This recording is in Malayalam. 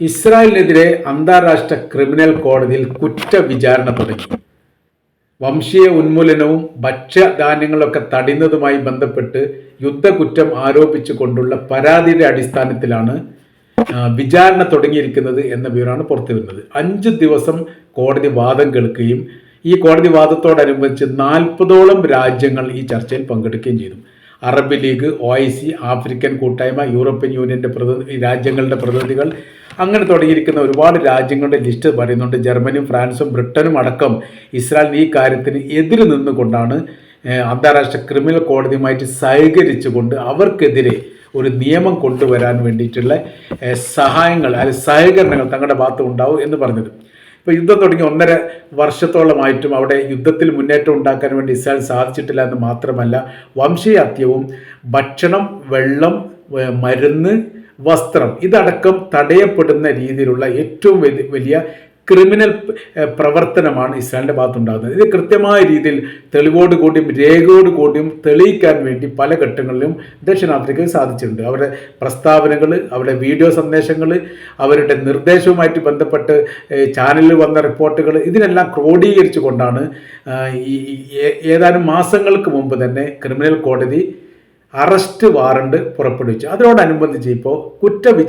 ഇസ്രായേലിനെതിരെ അന്താരാഷ്ട്ര ക്രിമിനൽ കോടതിയിൽ കുറ്റവിചാരണ തുടങ്ങി. വംശീയ ഉന്മൂലനവും ഭക്ഷ്യധാന്യങ്ങളൊക്കെ തടയുന്നതുമായി ബന്ധപ്പെട്ട് യുദ്ധകുറ്റം ആരോപിച്ചുകൊണ്ടുള്ള പരാതിയുടെ അടിസ്ഥാനത്തിലാണ് വിചാരണ തുടങ്ങിയിരിക്കുന്നത് എന്ന വിവരമാണ് പുറത്തു വരുന്നത്. അഞ്ച് ദിവസം കോടതി വാദം കേൾക്കുകയും ഈ കോടതി വാദത്തോടനുബന്ധിച്ച് നാൽപ്പതോളം രാജ്യങ്ങൾ ഈ ചർച്ചയിൽ പങ്കെടുക്കുകയും ചെയ്തു. Arab league O I C African കൂട്ടായ്മ യൂറോപ്യൻ യൂണിയന്റെ പ്രതിനിധി രാജ്യങ്ങളുടെ പ്രതിനിധികൾ അങ്ങനെ തുടങ്ങിയിരിക്കുന്ന ഒരുപാട് രാജ്യങ്ങളുടെ ലിസ്റ്റ് പറയുന്നുണ്ട്. ജർമ്മനിയും ഫ്രാൻസും ബ്രിട്ടനും അടക്കം ഇസ്രായേലിന് ഈ കാര്യത്തിന് എതിര് നിന്നുകൊണ്ടാണ് അന്താരാഷ്ട്ര ക്രിമിനൽ കോടതിയുമായിട്ട് സഹകരിച്ചുകൊണ്ട് അവർക്കെതിരെ ഒരു നിയമം കൊണ്ടുവരാൻ വേണ്ടിയിട്ടുള്ള സഹായങ്ങൾ അല്ലെങ്കിൽ സഹകരണങ്ങൾ തങ്ങളുടെ ഭാഗത്ത് ഉണ്ടാവും എന്ന് പറഞ്ഞത്. ഇപ്പോൾ യുദ്ധം തുടങ്ങി ഒന്നര വർഷത്തോളമായിട്ടും അവിടെ യുദ്ധത്തിൽ മുന്നേറ്റം ഉണ്ടാക്കാൻ വേണ്ടി ഇസ്രായേൽ സാധിച്ചിട്ടില്ല എന്ന് മാത്രമല്ല വംശീയാത്യവും ഭക്ഷണം വെള്ളം മരുന്ന് വസ്ത്രം ഇതടക്കം തടയപ്പെടുന്ന രീതിയിലുള്ള ഏറ്റവും വലിയ ക്രിമിനൽ പ്രവർത്തനമാണ് ഇസ്രായേലിന്റെ ഭാഗത്തുണ്ടാകുന്നത്. ഇത് കൃത്യമായ രീതിയിൽ തെളിവോട് കൂടിയും രേഖയോട് കൂടിയും തെളിയിക്കാൻ വേണ്ടി പല ഘട്ടങ്ങളിലും ദക്ഷിണാഫ്രിക്കയിൽ സാധിച്ചിട്ടുണ്ട്. അവരുടെ പ്രസ്താവനകൾ അവരുടെ വീഡിയോ സന്ദേശങ്ങൾ അവരുടെ നിർദ്ദേശവുമായിട്ട് ബന്ധപ്പെട്ട് ചാനലിൽ വന്ന റിപ്പോർട്ടുകൾ ഇതിനെല്ലാം ക്രോഡീകരിച്ചു കൊണ്ടാണ് ഈ ഈ ഏതാനും മാസങ്ങൾക്ക് മുമ്പ് തന്നെ ക്രിമിനൽ കോടതി അറസ്റ്റ് വാറണ്ട് പുറപ്പെടുവിച്ചു. അതിനോടനുബന്ധിച്ച് ഇപ്പോൾ കുറ്റവിചാരണ